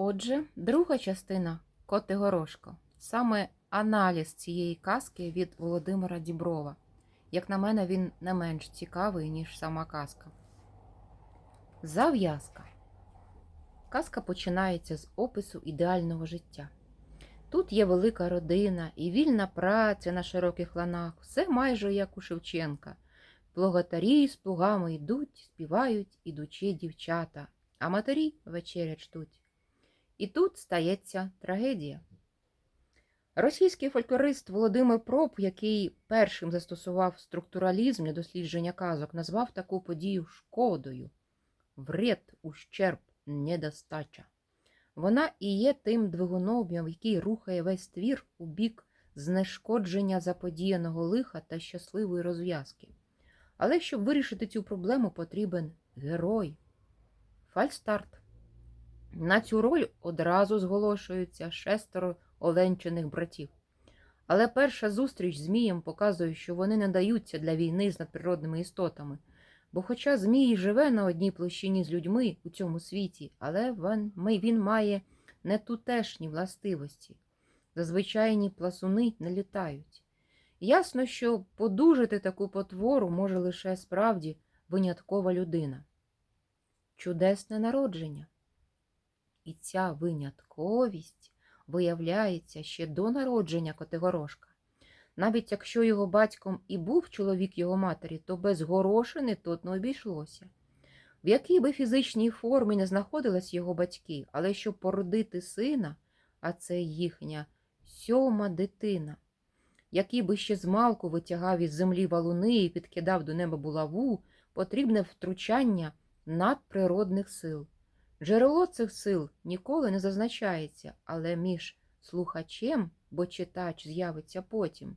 Отже, друга частина Котигорошко. Саме аналіз цієї казки від Володимира Діброва. Як на мене, він не менш цікавий, ніж сама казка. Зав'язка. Казка починається з опису ідеального життя. Тут є велика родина і вільна праця на широких ланах, все майже як у Шевченка. Плугатарі з плугами йдуть, співають ідучі дівчата, а матері вечерять ждуть. І тут стається трагедія. Російський фольклорист Володимир Проб, який першим застосував структуралізм для дослідження казок, назвав таку подію шкодою, вред, ущерб, недостача. Вона і є тим двигуном, який рухає весь твір у бік знешкодження заподіяного лиха та щасливої розв'язки. Але щоб вирішити цю проблему, потрібен герой. Фальстарт. На цю роль одразу зголошуються шестеро оленчених братів. Але перша зустріч з Змієм показує, що вони не даються для війни з надприродними істотами. Бо хоча Змій живе на одній площині з людьми у цьому світі, але він, має не тутешні властивості. Зазвичайні пласуни не літають. Ясно, що подужити таку потвору може лише справді виняткова людина. Чудесне народження. І ця винятковість виявляється ще до народження Котигорошка. Навіть якщо його батьком і був чоловік його матері, то без горошини тут не обійшлося. В якій би фізичній формі не знаходились його батьки, але щоб породити сина, а це їхня сьома дитина, який би ще змалку витягав із землі валуни і підкидав до неба булаву, потрібне втручання надприродних сил. Джерело цих сил ніколи не зазначається, але між слухачем, бо читач з'явиться потім,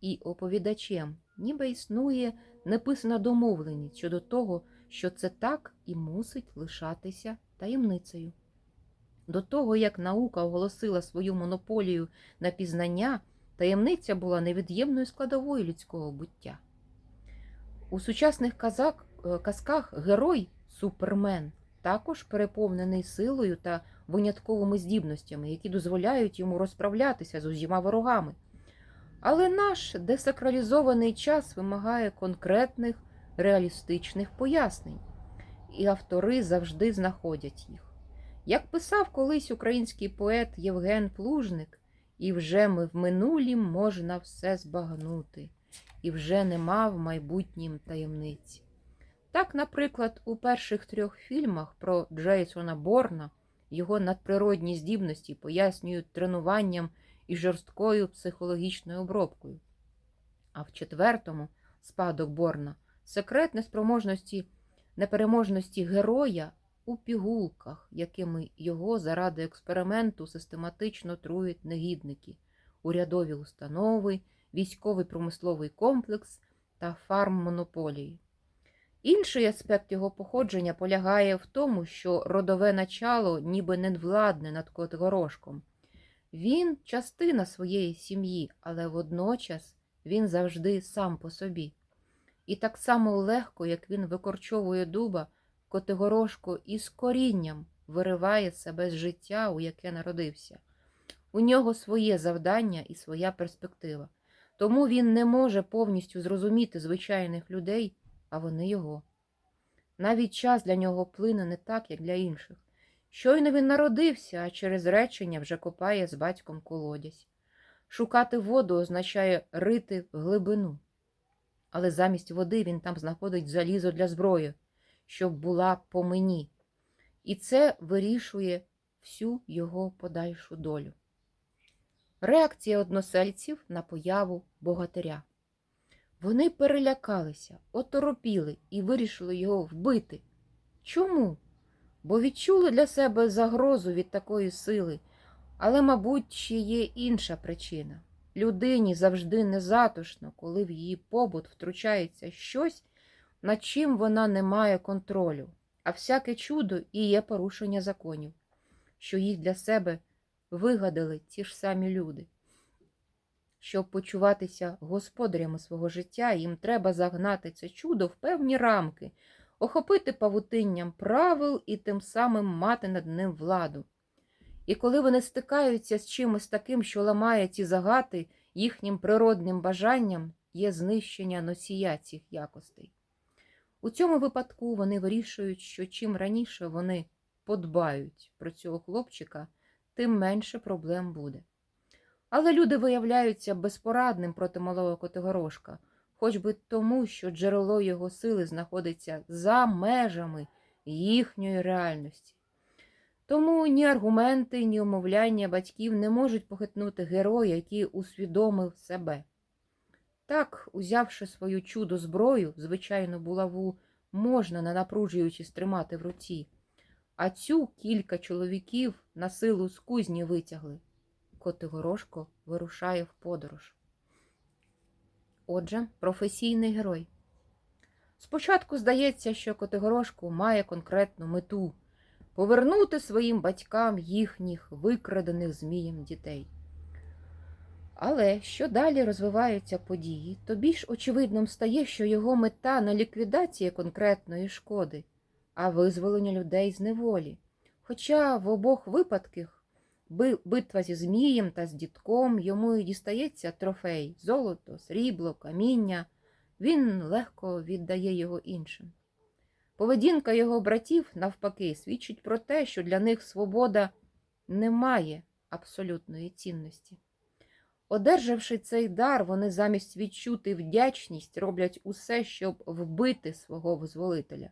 і оповідачем, ніби існує неписана домовленість щодо того, що це так і мусить лишатися таємницею. До того, як наука оголосила свою монополію на пізнання, таємниця була невід'ємною складовою людського буття. У сучасних казак, казках герой супермен також переповнений силою та винятковими здібностями, які дозволяють йому розправлятися з усіма ворогами. Але наш десакралізований час вимагає конкретних реалістичних пояснень, і автори завжди знаходять їх. Як писав колись український поет Євген Плужник, і вже ми в минулім можна все збагнути, і вже нема в майбутнім таємниці. Так, наприклад, у перших трьох фільмах про Джейсона Борна його надприродні здібності пояснюють тренуванням і жорсткою психологічною обробкою. А в четвертому спадок Борна секрет неспроможності непереможності героя у пігулках, якими його заради експерименту систематично трують негідники, урядові установи, військовий промисловий комплекс та фарм-монополії. Інший аспект його походження полягає в тому, що родове начало ніби недвладне над Котигорошком. Він частина своєї сім'ї, але водночас він завжди сам по собі. І так само легко, як він викорчовує дуба, Котигорошко із корінням вириває себе з життя, у яке народився. У нього своє завдання і своя перспектива. Тому він не може повністю зрозуміти звичайних людей а вони його. Навіть час для нього плине не так, як для інших. Щойно він народився, а через речення вже копає з батьком колодязь. Шукати воду означає рити в глибину. Але замість води він там знаходить залізо для зброї, щоб була по мені. І це вирішує всю його подальшу долю. Реакція односельців на появу богатиря. Вони перелякалися, оторопіли і вирішили його вбити. Чому? Бо відчули для себе загрозу від такої сили, але, мабуть, ще є інша причина. Людині завжди незатишно, коли в її побут втручається щось, над чим вона не має контролю, а всяке чудо і є порушення законів, що їх для себе вигадали ті ж самі люди. Щоб почуватися господарями свого життя, їм треба загнати це чудо в певні рамки, охопити павутинням правил і тим самим мати над ним владу. І коли вони стикаються з чимось таким, що ламає ці загати, їхнім природним бажанням є знищення носія цих якостей. У цьому випадку вони вирішують, що чим раніше вони подбають про цього хлопчика, тим менше проблем буде. Але люди виявляються безпорадним проти малого Котигорошка, хоч би тому, що джерело його сили знаходиться за межами їхньої реальності. Тому ні аргументи, ні умовляння батьків не можуть похитнути героя, який усвідомив себе. Так, узявши свою чудо зброю, звичайно, булаву можна, не напружуючись, тримати в руці, а цю кілька чоловіків на силу з кузні витягли. Котигорошко вирушає в подорож. Отже, професійний герой. Спочатку здається, що Котигорошко має конкретну мету повернути своїм батькам їхніх викрадених Змієм дітей. Але що далі розвиваються події, то більш очевидним стає, що його мета не ліквідація конкретної шкоди, а визволення людей з неволі. Хоча в обох випадках битва зі Змієм та з дітком йому і дістається трофей золото, срібло, каміння, він легко віддає його іншим. Поведінка його братів, навпаки, свідчить про те, що для них свобода не має абсолютної цінності. Одержавши цей дар, вони замість відчути вдячність роблять усе, щоб вбити свого визволителя.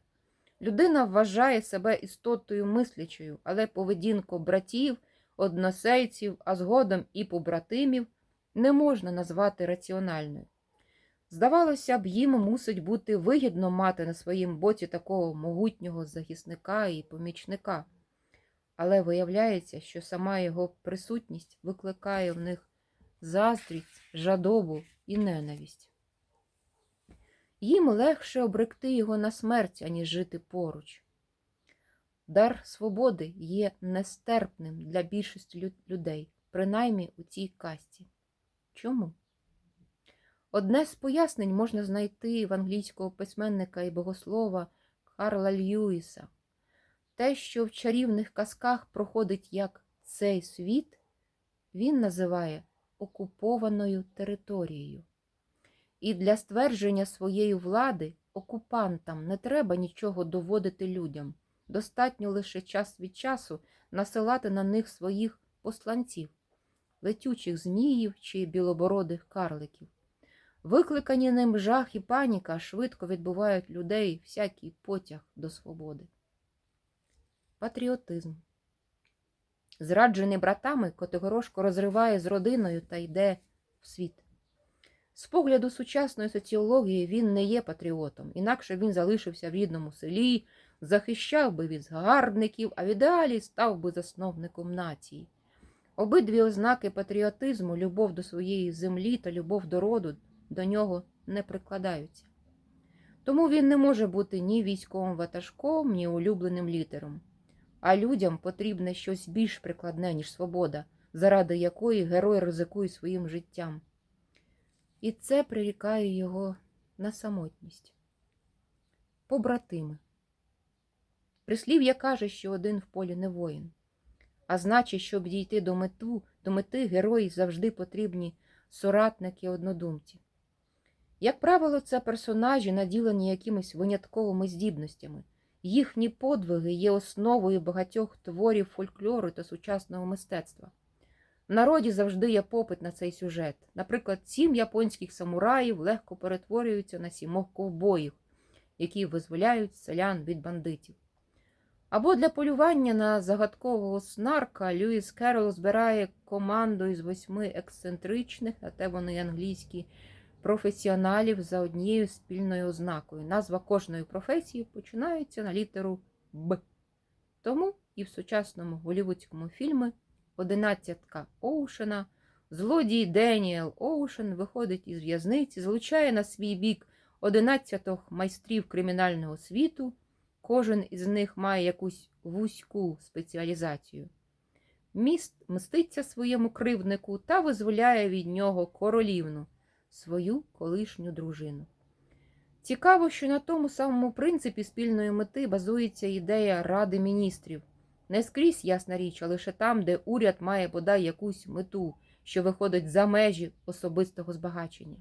Людина вважає себе істотою мислячою, але поведінку братів, односельців, а згодом і побратимів не можна назвати раціональною. Здавалося б, їм мусить бути вигідно мати на своїм боці такого могутнього захисника і помічника. Але виявляється, що сама його присутність викликає в них заздрість, жадобу і ненависть. Їм легше обректи його на смерть, аніж жити поруч. Дар свободи є нестерпним для більшості людей, принаймні у цій касті. Чому? Одне з пояснень можна знайти в англійського письменника і богослова Карла Льюіса. Те, що в чарівних казках проходить як цей світ, він називає окупованою територією. І для ствердження своєї влади окупантам не треба нічого доводити людям. Достатньо лише час від часу насилати на них своїх посланців, летючих зміїв чи білобородих карликів. Викликані ним жах і паніка швидко відбувають людей всякий потяг до свободи. Патріотизм. Зраджений братами, Котигорошко розриває з родиною та йде в світ. З погляду сучасної соціології він не є патріотом, інакше він залишився в рідному селі, захищав би від згарбників, а в ідеалі став би засновником нації. Обидві ознаки патріотизму, любов до своєї землі та любов до роду, до нього не прикладаються. Тому він не може бути ні військовим ватажком, ні улюбленим лідером. А людям потрібне щось більш прикладне, ніж свобода, заради якої герой ризикує своїм життям. І це прирікає його на самотність. Побратими. Прислів'я каже, що один в полі не воїн. А значить, щоб дійти до мету, до мети герої завжди потрібні соратники однодумці. Як правило, це персонажі, наділені якимись винятковими здібностями. Їхні подвиги є основою багатьох творів фольклору та сучасного мистецтва. Народі завжди є попит на цей сюжет. Наприклад, сім японських самураїв легко перетворюються на сімох ковбоїв, які визволяють селян від бандитів. Або для полювання на загадкового снарка Льюіс Керрол збирає команду із восьми ексцентричних, а те вони англійські, професіоналів за однією спільною ознакою. Назва кожної професії починається на літеру Б. Тому і в сучасному голівудському фільмі Одинадцятка Оушена злодій Деніел Оушен виходить із в'язниці, залучає на свій бік одинадцятох майстрів кримінального світу. Кожен із них має якусь вузьку спеціалізацію. Міст мститься своєму кривднику та визволяє від нього королівну, свою колишню дружину. Цікаво, що на тому самому принципі спільної мети базується ідея Ради міністрів. Не скрізь, ясна річ, а лише там, де уряд має бодай якусь мету, що виходить за межі особистого збагачення.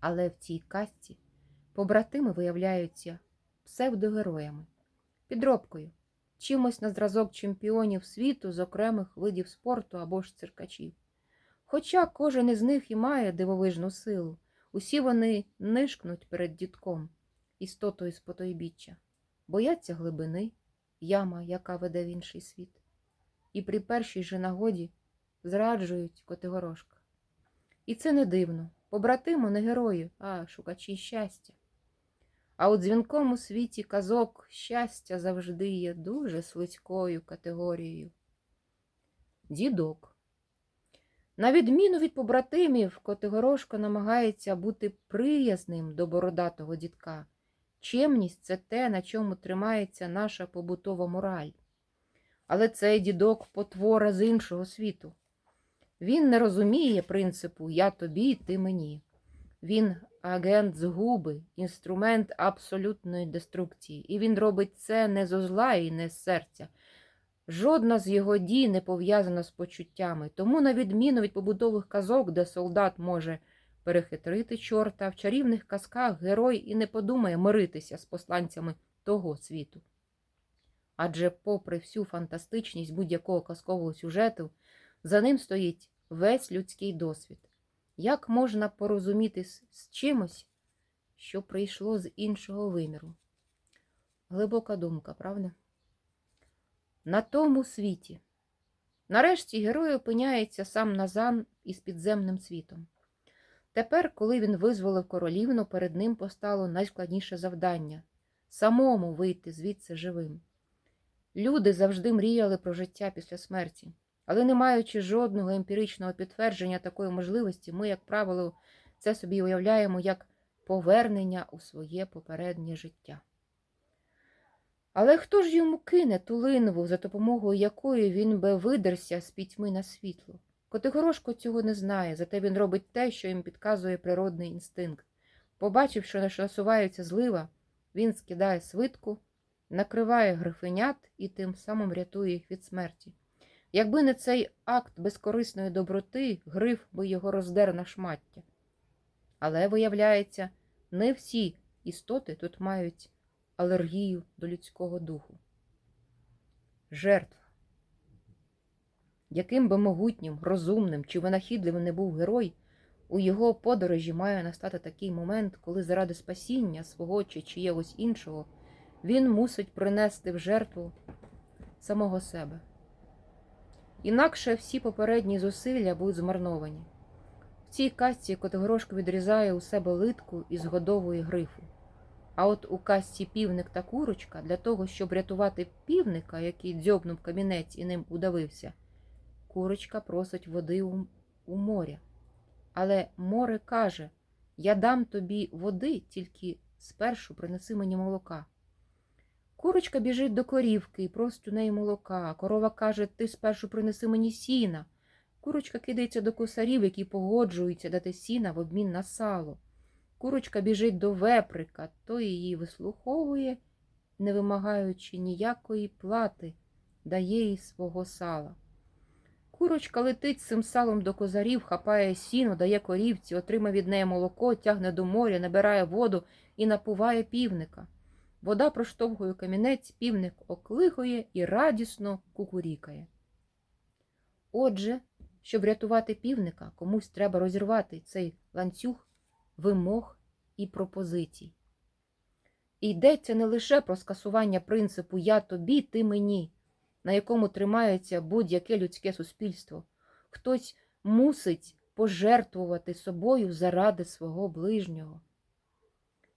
Але в цій казці побратими виявляються псевдогероями, підробкою, чимось на зразок чемпіонів світу з окремих видів спорту або ж циркачів. Хоча кожен із них і має дивовижну силу, усі вони нишкнуть перед дітком, істотою з потойбіччя, бояться глибини, яма, яка веде в інший світ, і при першій же нагоді зраджують Котигорошка. І це не дивно. Побратиму не герої, а шукачі щастя. А у дзвінкому світі казок щастя завжди є дуже слизькою категорією. Дідок. На відміну від побратимів, Котигорошко намагається бути приязним до бородатого дідка. Чемність це те, на чому тримається наша побутова мораль. Але цей дідок потвора з іншого світу. Він не розуміє принципу Я тобі, ти мені. Він агент згуби, інструмент абсолютної деструкції, і він робить це не зо зла і не з серця. Жодна з його дій не пов'язана з почуттями, тому, на відміну від побутових казок, де солдат може перехитрити чорта, в чарівних казках герой і не подумає миритися з посланцями того світу. Адже, попри всю фантастичність будь-якого казкового сюжету, за ним стоїть весь людський досвід. Як можна порозумітись з чимось, що прийшло з іншого виміру? Глибока думка, правда? На тому світі. Нарешті герой опиняється сам назам із підземним світом. Тепер, коли він визволив королівну, перед ним постало найскладніше завдання самому вийти звідси живим. Люди завжди мріяли про життя після смерті. Але не маючи жодного емпіричного підтвердження такої можливості, ми, як правило, це собі уявляємо як повернення у своє попереднє життя. Але хто ж йому кине ту линву, за допомогою якої він би видерся з пітьми на світло? Котигорошко цього не знає, зате він робить те, що їм підказує природний інстинкт. Побачив, що насуваються злива, він скидає свитку, накриває грифенят і тим самим рятує їх від смерті. Якби не цей акт безкорисної доброти, гриф би його роздер на шмаття. Але, виявляється, не всі істоти тут мають алергію до людського духу. Жертва. Яким би могутнім, розумним чи винахідливим не був герой, у його подорожі має настати такий момент, коли заради спасіння свого чи чиєгось іншого він мусить принести в жертву самого себе. Інакше всі попередні зусилля будуть змарновані. В цій казці Котигорошко відрізає у себе литку із годової грифу. А от у казці півник та курочка для того, щоб рятувати півника, який дзьобнув камінець і ним удавився, курочка просить води у, у моря. Але море каже Я дам тобі води, тільки спершу принеси мені молока. Курочка біжить до корівки і просить у неї молока. Корова каже, ти спершу принеси мені сіна. Курочка кидається до косарів, які погоджуються дати сіна в обмін на сало. Курочка біжить до веприка, той її вислуховує, не вимагаючи ніякої плати, дає їй свого сала. Курочка летить цим салом до козарів, хапає сіно, дає корівці, отримає від неї молоко, тягне до моря, набирає воду і напуває півника. Вода проштовхує камінець, півник оклихує і радісно кукурікає. Отже, щоб врятувати півника, комусь треба розірвати цей ланцюг вимог і пропозицій. І йдеться не лише про скасування принципу Я тобі, ти мені, на якому тримається будь-яке людське суспільство. Хтось мусить пожертвувати собою заради свого ближнього.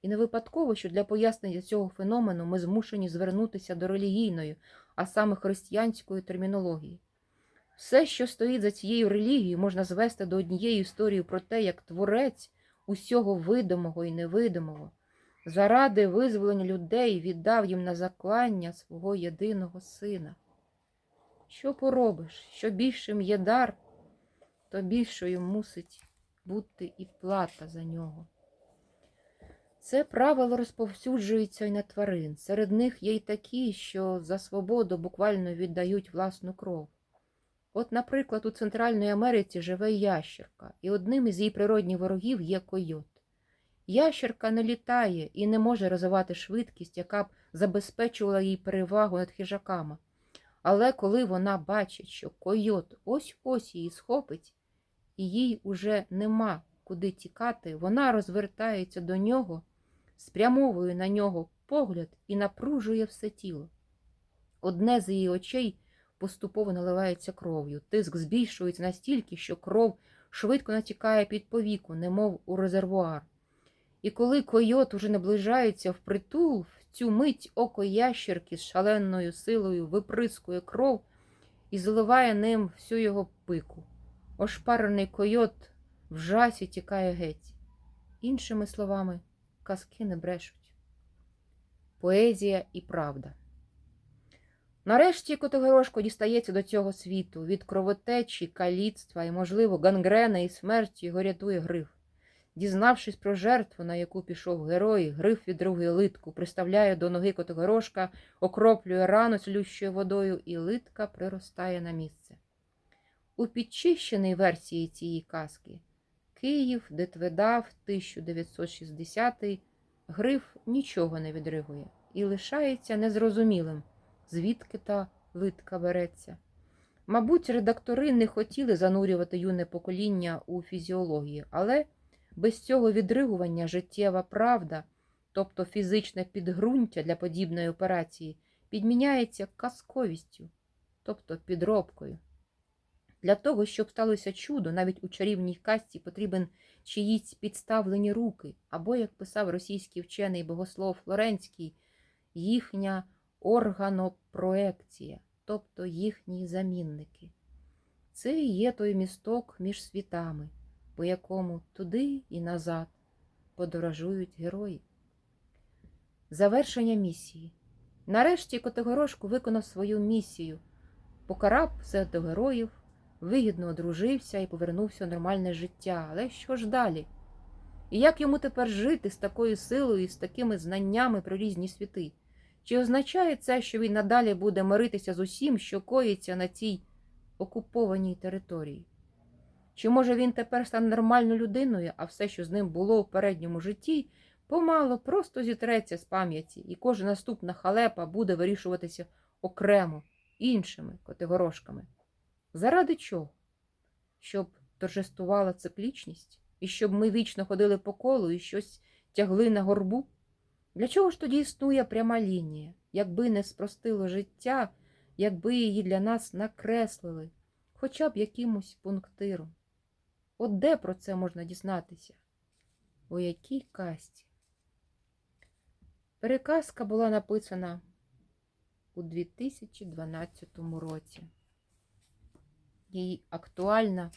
І не випадково, що для пояснення цього феномену ми змушені звернутися до релігійної, а саме християнської термінології. Все, що стоїть за цією релігією, можна звести до однієї історії про те, як творець усього видимого і невидимого, заради визволення людей віддав їм на заклання свого єдиного сина. Що поробиш? Що більшим є дар, то більшою мусить бути і плата за нього. Це правило розповсюджується і на тварин. Серед них є й такі, що за свободу буквально віддають власну кров. От, наприклад, у Центральній Америці живе ящерка, і одним із її природних ворогів є койот. Ящерка не літає і не може розвивати швидкість, яка б забезпечувала їй перевагу над хижаками. Але коли вона бачить, що койот ось-ось її схопить, і їй уже нема куди тікати, вона розвертається до нього, спрямовує на нього погляд і напружує все тіло. Одне з її очей поступово наливається кров'ю. Тиск збільшується настільки, що кров швидко натікає під повіку, немов у резервуар. І коли койот уже наближається впритул, цю мить око ящерки з шаленою силою виприскує кров і заливає ним всю його пику. Ошпарений койот в жасі тікає геть. Іншими словами, казки не брешуть. Поезія і правда. Нарешті Котогорошко дістається до цього світу. Від кровотечі, каліцтва і, можливо, гангрени і смерті його рятує гриф. Дізнавшись про жертву, на яку пішов герой, гриф відругує литку, приставляє до ноги Котогорошка, окроплює рану цілющою водою, і литка приростає на місце. У підчищеній версії цієї казки Київ, Детведав, 1960-й, Гриф нічого не відригує і лишається незрозумілим, звідки та литка береться. Мабуть, редактори не хотіли занурювати юне покоління у фізіологію, але без цього відригування життєва правда, тобто фізичне підґрунтя для подібної операції, підміняється казковістю, тобто підробкою. Для того, щоб сталося чудо, навіть у чарівній казці потрібен чиїсь підставлені руки, або, як писав російський вчений богослов Флоренський, їхня органопроекція, тобто їхні замінники. Це є той місток між світами, по якому туди і назад подорожують герої. Завершення місії. Нарешті Котигорошко виконав свою місію, покарав псевдогероїв, вигідно одружився і повернувся в нормальне життя. Але що ж далі? І як йому тепер жити з такою силою і з такими знаннями про різні світи? Чи означає це, що він надалі буде миритися з усім, що коїться на цій окупованій території? Чи може він тепер стане нормальною людиною, а все, що з ним було в передньому житті, помало просто зітреться з пам'яті, і кожна наступна халепа буде вирішуватися окремо, іншими категорошками? Заради чого? Щоб торжествувала циклічність, і щоб ми вічно ходили по колу і щось тягли на горбу? Для чого ж тоді існує пряма лінія, якби не спростило життя, якби її для нас накреслили, хоча б якимось пунктиром? От де про це можна дізнатися? У якій казці? Переказка була написана у 2012 році. І актуальна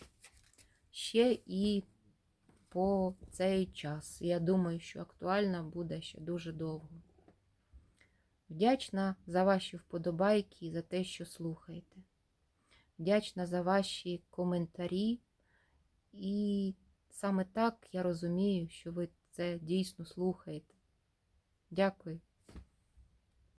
ще і по цей час. Я думаю, що актуальна буде ще дуже довго. Вдячна за ваші вподобайки і за те, що слухаєте. Вдячна за ваші коментарі. І саме так я розумію, що ви це дійсно слухаєте. Дякую.